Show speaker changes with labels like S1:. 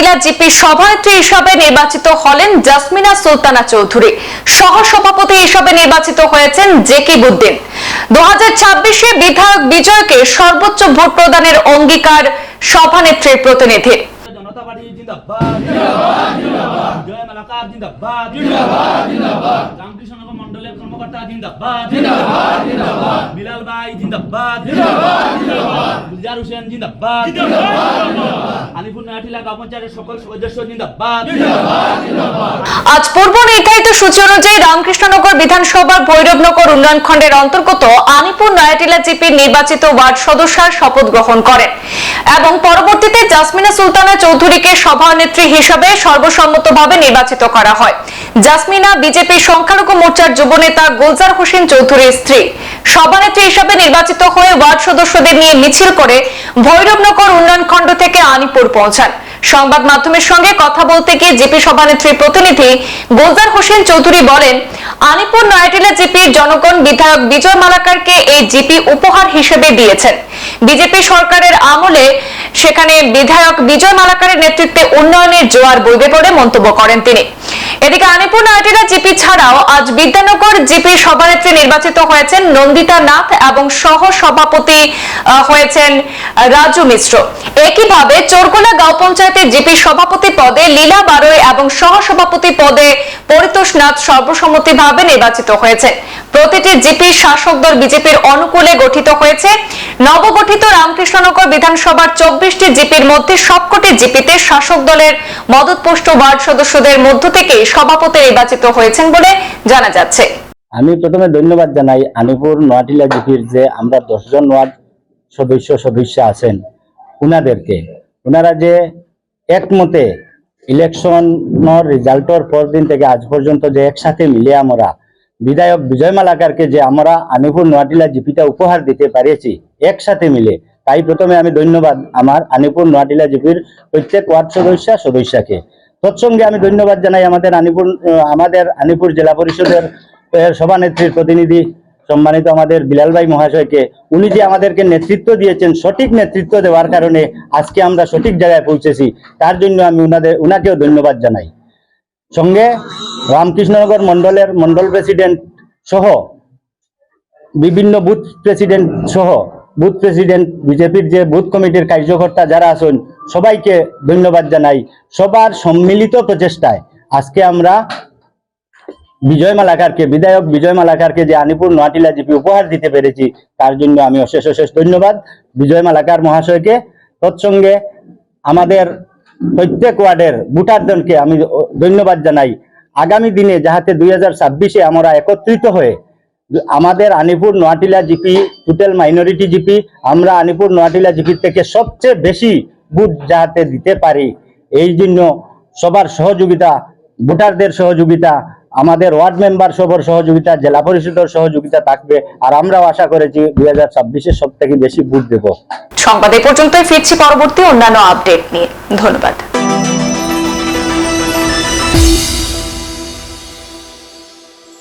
S1: নয়াটিলা জিপির সভানেত্রী হিসাবে নির্বাচিত হলেন জাসমিনা সুলতানা চৌধুরী। সহ সভাপতি হিসাবে নির্বাচিত হয়েছেন জেকিবুদ্দিন দু হাজার ছাব্বিশে বিধায়ক বিজয়কে সর্বোচ্চ ভোট প্রদানের অঙ্গীকার সভানেত্রীর
S2: প্রতিনিধি। জিন্দাবাদ জিন্দাবাদ। জয় মালাকার জিন্দাবাদ। জিন্দাবাদ। জিন্দাবাদ রামকৃষ্ণ নগর মন্ডলের কর্মকর্তা জিন্দাবাদ। জিন্দাবাদ জিন্দাবাদ। বিলাল ভাই জিন্দাবাদ। জিন্দাবাদ জিন্দাবাদ। গুলজার হোসেন জিন্দাবাদ। জিন্দাবাদ জিন্দাবাদ।
S1: আজ পূর্ব নির্ধারিত সূচি অনুযায়ী রামকৃষ্ণনগর বিধানসভার ভৈরবনগর উন্নয়ন খণ্ডের অন্তর্গত আনিপুর নয়াটিলা জিপির নির্বাচিত ওয়ার্ড শপথ গ্রহণ করেন। এবং পরবর্তীতে জাসমিনা সুলতানা চৌধুরীকে সভানেত্রী হিসাবে সর্বসম্মতভাবে নির্বাচিত করা হয়। জাসমিনা বিজেপির সংখ্যালঘু মোর্চার যুবনেতা গুলজার হোসেন চৌধুরীর স্ত্রী। সভানেত্রী হিসাবে নির্বাচিত হয়ে ওয়ার্ড সদস্যদের নিয়ে মিছিল করে ভৈরবনগর উন্নয়ন খণ্ড থেকে আনিপুর পৌঁছান। সংবাদ মাধ্যমের সঙ্গে কথা বলতে গিয়ে জিপি সভানেত্রী প্রতিনিধি গোলজার হোসেন চৌধুরী বলেন, আলিপুর নয়াটিলা জিপি জনগণ বিধায়ক বিজয় মালাকারকে এই জিপি উপহার হিসেবে দিয়েছেন। বিজেপি সরকারের আমলে সেখানে বিধায়ক বিজয় মালাকারের নেতৃত্বে উন্নয়নের জোয়ার বইবে বলে মন্তব্য করেন তিনি। এদিকে আলিপুর নয়াটিলা জিপি ছাড়াও আজ বিদ্যানগর জিপি সভানেত্রী নির্বাচিত হয়েছেন নন্দিতা নাথ এবং সহ সভাপতি হয়েছেন রাজু মিশ্র। একইভাবে চোরকোলা গাঁও পঞ্চায়েতের জিপি সভাপতি পদে লীলা বারোয় এবং সহ সভাপতি পদে পরিতোষ নাথ সর্বসম্মতিভাবে নির্বাচিত হয়েছে প্রতিটি জিপি শাসক দল বিজেপির অনুকূলে গঠিত হয়েছে। নবগঠিত রামকৃষ্ণনগর বিধানসভার চব্বিশটি জিপির মধ্যে সবকটি জিপিতে শাসক দলের মদতপুষ্ট ওয়ার্ড সদস্যদের মধ্য থেকে সভাপতি নির্বাচিত হয়েছেন বলে জানা যাচ্ছে।
S3: আমি প্রথমে ধন্যবাদ জানাই আনিপুর নোয়াটিলা জিপির যে আমরা দশজন ওয়ার্ড সদস্য সদস্য আছেন উনাদেরকে। উনারা যে একমতে ইলেকশনের রেজাল্টর পর দিন থেকে আজ পর্যন্ত যে একসাথে মিলে আমরা বিধায়ক বিজয় মালাকারকে যে আমরা আনিপুর নোয়াটিলা জিপিটা উপহার দিতে পারিয়েছি একসাথে মিলে। তাই প্রথমে আমি ধন্যবাদ আমার আনিপুর নোয়াটিলা জিপির প্রত্যেক ওয়ার্ড সদস্য, সদস্যকে। তৎসঙ্গে আমি ধন্যবাদ জানাই আমাদের আনিপুর আমাদের আনিপুর জেলা পরিষদের সভানেত্রীর প্রতিনিধি, সম্মানিত আমাদের বিলাল ভাই মহাশয়কে। উনি যে আমাদেরকে নেতৃত্ব দিয়েছেন, সঠিক নেতৃত্ব দেওয়ার কারণে আজকে আমরা সঠিক জায়গায় পৌঁছেছি, তার জন্য আমি উনাদের, উনাকেও ধন্যবাদ জানাই। সঙ্গে রামকৃষ্ণনগর মন্ডলের মন্ডল প্রেসিডেন্ট সহ, বিভিন্ন বুথ প্রেসিডেন্ট সহ বুথ প্রেসিডেন্ট, বিজেপির যে বুথ কমিটির কার্যকর্তা যারা আছেন, সবাইকে ধন্যবাদ জানাই সবার সম্মিলিত প্রচেষ্টায়। আজকে আমরা বিজয় মালাকারকে, বিধায়ক বিজয় মালাকারকে যে আনিপুর নোয়াটিলা জিপি উপহার দিতে পেরেছি, তার জন্য আমি অশেষ অশেষ ধন্যবাদ। বিজয় মালাকার মহাশয়কে, তৎসঙ্গে আমাদের প্রত্যেক ওয়ার্ডের ভোটারজনকে আমি ধন্যবাদ জানাই। আগামী দিনে যাহাতে দুই হাজার ছাব্বিশে আমরা একত্রিত হয়ে আমাদের Anipur, Noatila GP total minority GP, আমরা আনিপুর, নোয়াটিলা জিপির থেকে সবচেয়ে বেশি বুথ যাহাতে দিতে পারি। এই জন্য সবার সহযোগিতা, ভোটারদের সহযোগিতা, আমাদের ওয়ার্ড মেম্বার সবার সহযোগিতা, জেলা পরিষদের সহযোগিতা থাকবে। আর আমরাও আশা করেছি দুই হাজার ছাব্বিশে সব থেকে বেশি ভোট দেবো।
S1: সংবাদ এ পর্যন্তই, ফিরছি পরবর্তী অন্যান্য আপডেট নিয়ে। ধন্যবাদ।